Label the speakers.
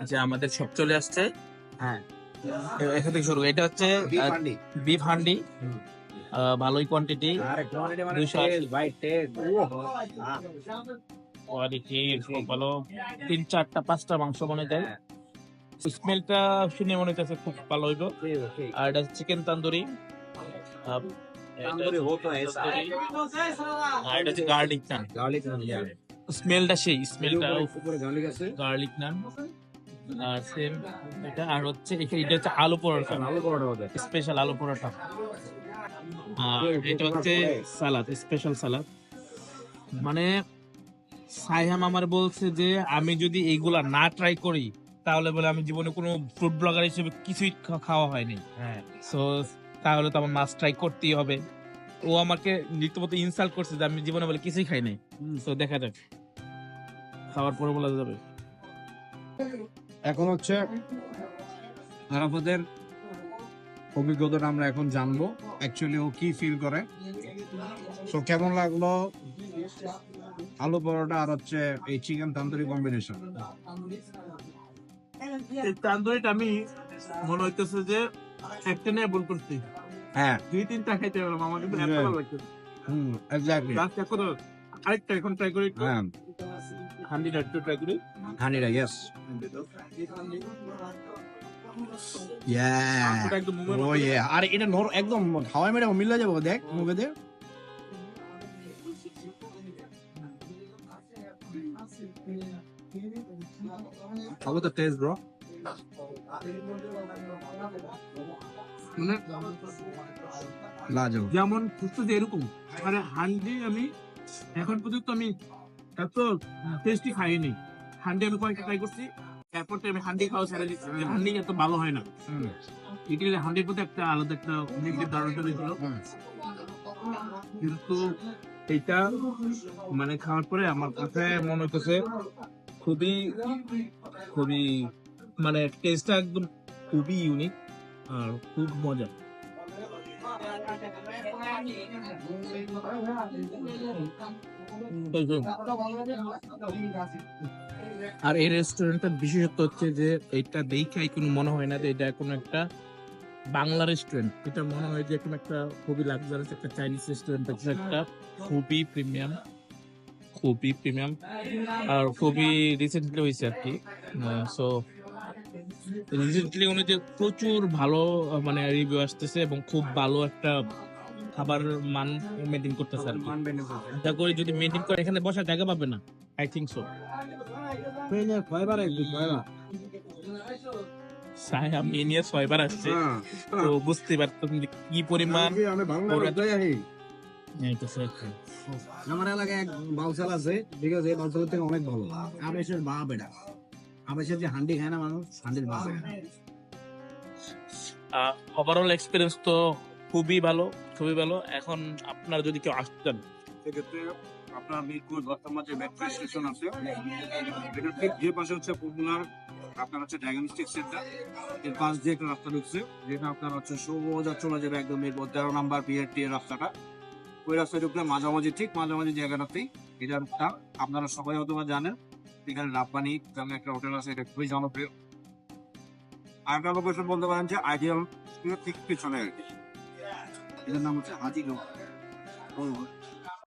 Speaker 1: আচ্ছা আমাদের সব চলে আসছে।
Speaker 2: হ্যাঁ।
Speaker 1: এখান থেকে শুরু এটা হচ্ছে বিফ হান্ডি। ভালোই কোয়ান্টিটি
Speaker 2: কোয়ালিটি
Speaker 1: ভালো। তিন চারটা পাঁচটা মাংস মনে দেয় স্মেলটা শুনে মনে হচ্ছে খুব ভালো হইল আর এটা চিকেন তান্দুরি আর গার্লিক
Speaker 2: গার্লিক
Speaker 1: স্মেলটা সেই স্মেলটা
Speaker 2: উপরে গার্লিক আছে।
Speaker 1: গার্লিক নান। আর সেম এটা আর হচ্ছে এখানে এটা হচ্ছে আলু পরোটা।
Speaker 2: আলু পরোটা
Speaker 1: স্পেশাল আলু পরোটা। আর এটা হচ্ছে সালাদ স্পেশাল সালাদ। মানে সাইহাম আমার বলছে যে আমি যদি এইগুলা না ট্রাই করি তাহলে বলে আমি জীবনে কোনো ফুড ব্লগার হিসেবে কিছুই খাওয়া হয়নি।
Speaker 2: হ্যাঁ।
Speaker 1: সো তাহলে তো আমার মাছ ট্রাই করতেই হবে। ও আমাকে রীতিমতো ইনসাল্ট করছে যে আমি জীবনে বলে কিছুই খাই নাই। তো দেখা যাক। খাওয়ার পরে বলা যাবে।
Speaker 3: এখন হচ্ছে আরাফাতের অভিজ্ঞতাটা আমরা এখন জানব। অ্যাকচুয়ালি ও কি ফিল করে? তো কেমন লাগল? আলু পরোটা আর হচ্ছে এই চিকেন তান্দুরি কম্বিনেশন
Speaker 1: তান্দুরিটা আমি মনে হইতেছে যে একটা নিয়ে ভুল করছি।
Speaker 3: হ্যাঁ।
Speaker 1: দুই তিনটা খাইতে পারলাম আমার কিন্তু এত ভালো লাগছে।
Speaker 3: হুম এক্স্যাক্টলি
Speaker 1: লাস্ট এখন আরেকটা এখন ট্রাই করি
Speaker 3: হ্যাঁ।
Speaker 1: হান্ডিটা একটু ট্রাই করি।
Speaker 3: হানিরা ইয়েস ইয়ে আর এটা নর একদম হাওয়াই মেরে মিলে যাব দেখ মুখে দে। খাব তো টেস্ট ব্রো
Speaker 1: মানে
Speaker 3: লাজো
Speaker 1: যেমন খুঁজতে এরকম। মানে হান্ডি আমি এখন পর্যন্ত আমি এত টেস্টি খাইনি। হান্ডি আমি কয়েকটা ট্রাই করছি। এরপর তো আমি হান্ডি খাওয়া ছেড়ে দিচ্ছি। হান্ডি এত ভালো হয় না। ইটালি হান্ডির প্রতি একটা আলাদা একটা নেগেটিভ ধারণা চলে ছিল কিন্তু এটা মানে খাওয়ার পরে আমার কাছে মনে হইতেছে খুবই খুবই মানে টেস্টটা একদম খুবই ইউনিক আর খুব মজা আর এই রেস্টুরেন্টের বিশেষত্ব হচ্ছে যে এটা দেখাই কোনো মনে হয় না যে এটা কোনো একটা বাংলা রেস্টুরেন্ট এটা মনে হয় যে কোনো একটা খুবই লাক্সারিয়াস একটা চাইনিজ রেস্টুরেন্ট আছে একটা খুবই প্রিমিয়াম খুবই প্রিমিয়াম আর খুবই রিসেন্টলি হয়েছে আর কি। সো রিসেন্টলি উনি যে প্রচুর ভালো মানে রিভিউ আসতেছে এবং খুব ভালো একটা খাবার মান মেনটেন করতেছে আর আশা করি যদি মেনটেন করে এখানে বসার জায়গা পাবে না। আই থিঙ্ক সো
Speaker 3: ফাইবার একটু ফাইবার
Speaker 1: সাই আমি এই ছয়বার আসছে। তো বুঝতে পারতাম যে কি পরিমাণ আর।
Speaker 3: আমার এলাকায় এক বাউসাল আছে ঠিক আছে এই বাউসালের থেকে অনেক ভালো। আবেশের বাপ এটা। আবেশের যে হান্ডি খায় না মানুষ হান্ডির বাপ
Speaker 1: ওভারঅল এক্সপিরিয়েন্স তো খুবই ভালো খুবই ভালো। এখন আপনারা যদি কেউ আসতেন
Speaker 3: সেক্ষেত্রে আপনার মিরপুর বর্তমান যে মেট্রো স্টেশন আছে এটার ঠিক যে পাশে হচ্ছে পপুলার আপনার হচ্ছে ডায়াগনস্টিক সেন্টার এর পাশ দিয়ে একটা রাস্তা ঢুকছে যেটা আপনার হচ্ছে সোজা চলে যাবে একদম মিরপুর। তেরো নাম্বার বিআরটি এর রাস্তাটা। ওই রাস্তায় ঢুকলে মাঝামাঝি ঠিক মাঝামাঝি জায়গাটাতেই এটা আপনারা সবাই হয়তো জানেন এখানে লাভবানি নামে একটা হোটেল আছে, এটা খুবই জনপ্রিয়। আরেকটা লোকেশন বলতে পারেন যে আইডিয়াল ঠিক পিছনে আর কি। এটার নাম হচ্ছে হাজি